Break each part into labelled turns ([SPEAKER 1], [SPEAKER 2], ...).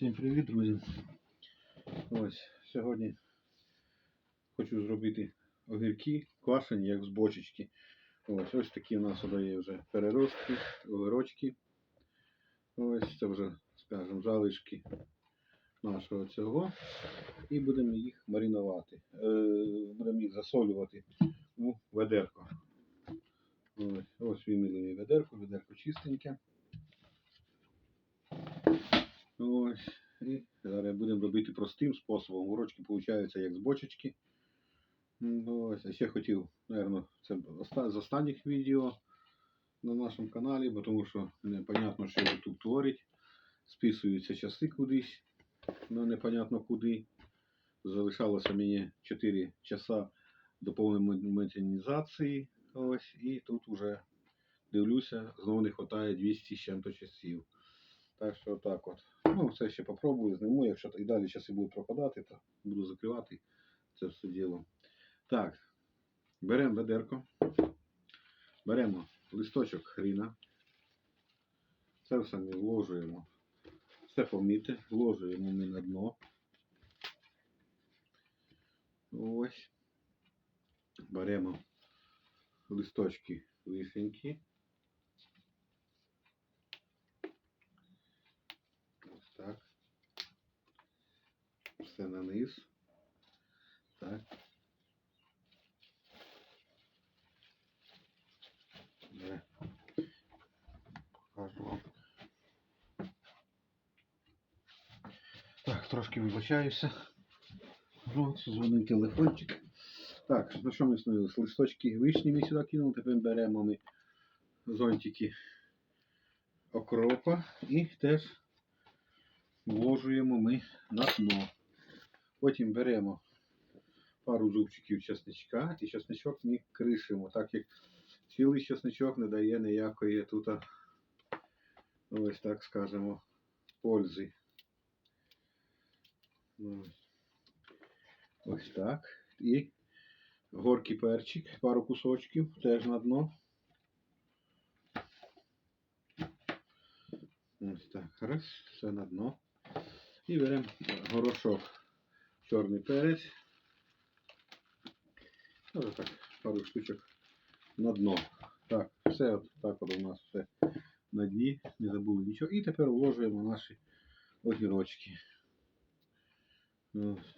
[SPEAKER 1] Всім привіт, друзі. Ось сьогодні хочу зробити огірки квашені, як з бочечки. Ось ось такі у нас є вже переростки, огірочки. Ось це вже, скажімо, залишки нашого цього. І будемо їх маринувати. Е, будемо їх засолювати у ведерко. Ось, ось вимілені ведерко, ведерко чистеньке. Ось. І зараз будемо робити простим способом. Урочки получаються як з бочечки. Ось. А ще хотів, мабуть, це з останніх відео на нашому каналі, бо тому що непонятно, що YouTube творить. Списуються часи кудись, але непонятно куди. Залишалося мені 4 часа до повної монетизації. Ось, і тут вже дивлюся, знову не вистачає 200 з чим-то часів. Так що так от. Ну, це ще попробую, зніму. Якщо і далі часи будуть пропадати, то буду закривати це все діло. Так, беремо ведерко, беремо листочок хріна. Це все ми вложуємо. Все поміти, вложуємо ми на дно. Ось. Беремо листочки вишеньки. Ось так. Все на низ. Так. Де? Покажу вам. Так, трошки вибачаюся. Ну, От, дзвонив телефончик. Так, на що ми становились? Листочки вишні ми сюди кинули, тепер беремо ми зонтики окропа і теж вложуємо ми на дно. Потім беремо пару зубчиків чесничка і чесничок ми кришимо, так як цілий чесничок не дає ніякої тут, ось так скажемо, пользи. Ось так. І горький перчик, пару кусочків теж на дно. Ось так. Раз, все на дно. І беремо горошок, чорний перець. Ось так, пару штучок на дно. Так, все от так от у нас все на дні, не забули нічого. І тепер вложуємо наші огірочки. Ось.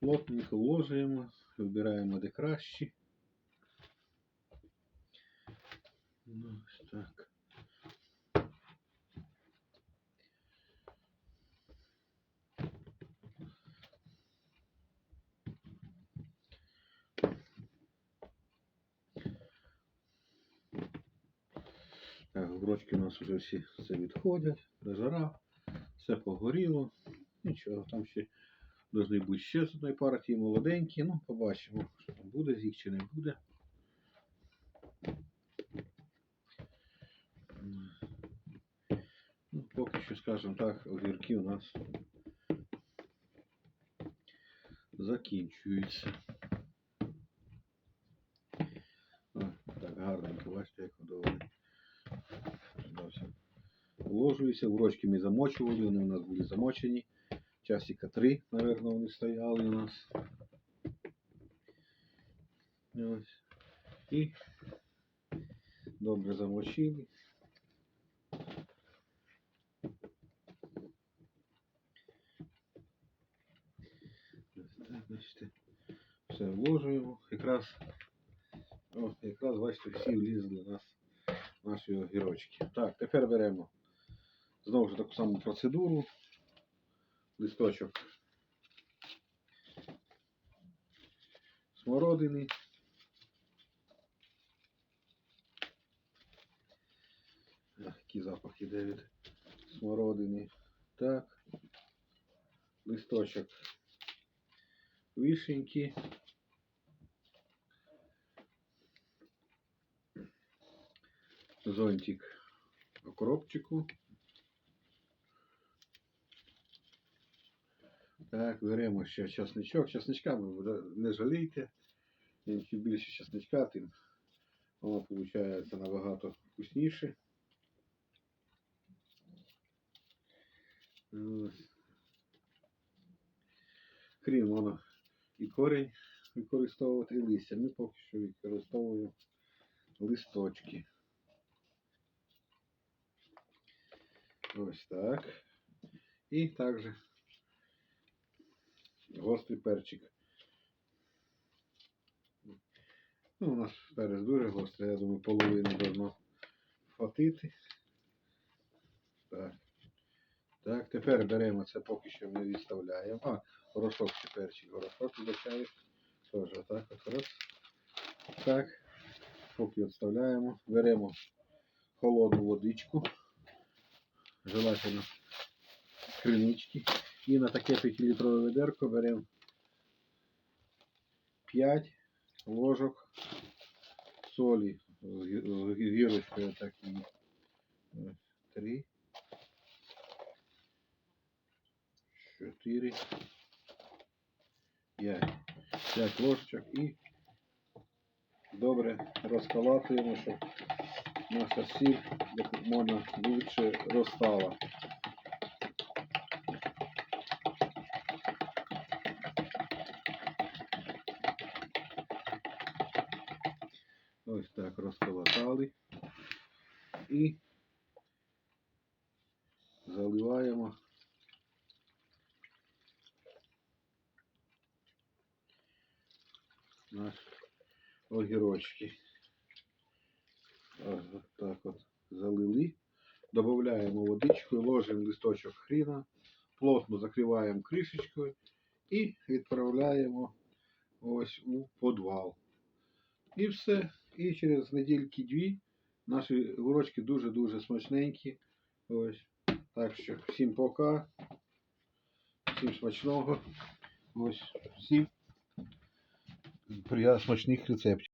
[SPEAKER 1] Плотненько вложуємо, вибираємо де кращі. Ну, Ось так. Грочки у нас вже всі все відходять, прижара, все погоріло. Нічого, там ще Должны бути ще з одної партії молоденькі. Ну, побачимо, що там буде, з їх чи не буде. Ну, поки що, скажімо так, огірки у нас закінчуються. Так, гарненько, бачите, як вони вложуються. Урочки ми замочували, вони у нас були замочені. Часика три, наверное, вони стояли у нас. Ось. І добре замочили. Бачите. Все вложуємо. Якраз, о, якраз, бачите, всі влізли у нас наші огірочки. Так, тепер беремо знову ж таку саму процедуру листочок смородини. Який запах іде від смородини. Так. Листочок вишеньки. Зонтик окропчику. Так, беремо ще часничок. Часничка не жалійте. Чим більше часничка, тим воно виходить набагато вкусніше. Крім воно і корінь використовувати, і листя. Ми поки що використовуємо листочки. Ось так. І також гострий перчик. Ну, у нас перець дуже гострий, я думаю, половину должно хватити. Так. Так, тепер беремо це поки що ми відставляємо. А, горошок чи перчик, горошок вибачаю. Теж отак от раз. Так. Поки відставляємо. Беремо холодну водичку. З кринички. І на таке 5-літрове ведерко беремо 5 ложок солі. З гі- з гірочкою так і 3 4 5 5 ложечок. І добре розколатуємо, щоб наша сіль як можна лучше розстала. Ось так розколотали і заливаємо наш огірочки. Ось так от залили. Додаємо водичку, ложимо листочок хріна, плотно закриваємо кришечкою і відправляємо ось у подвал. І все. І через недільки дві наші гурочки дуже-дуже смачненькі. Ось. Так що всім пока. Всім смачного. Ось всім смачних рецептів.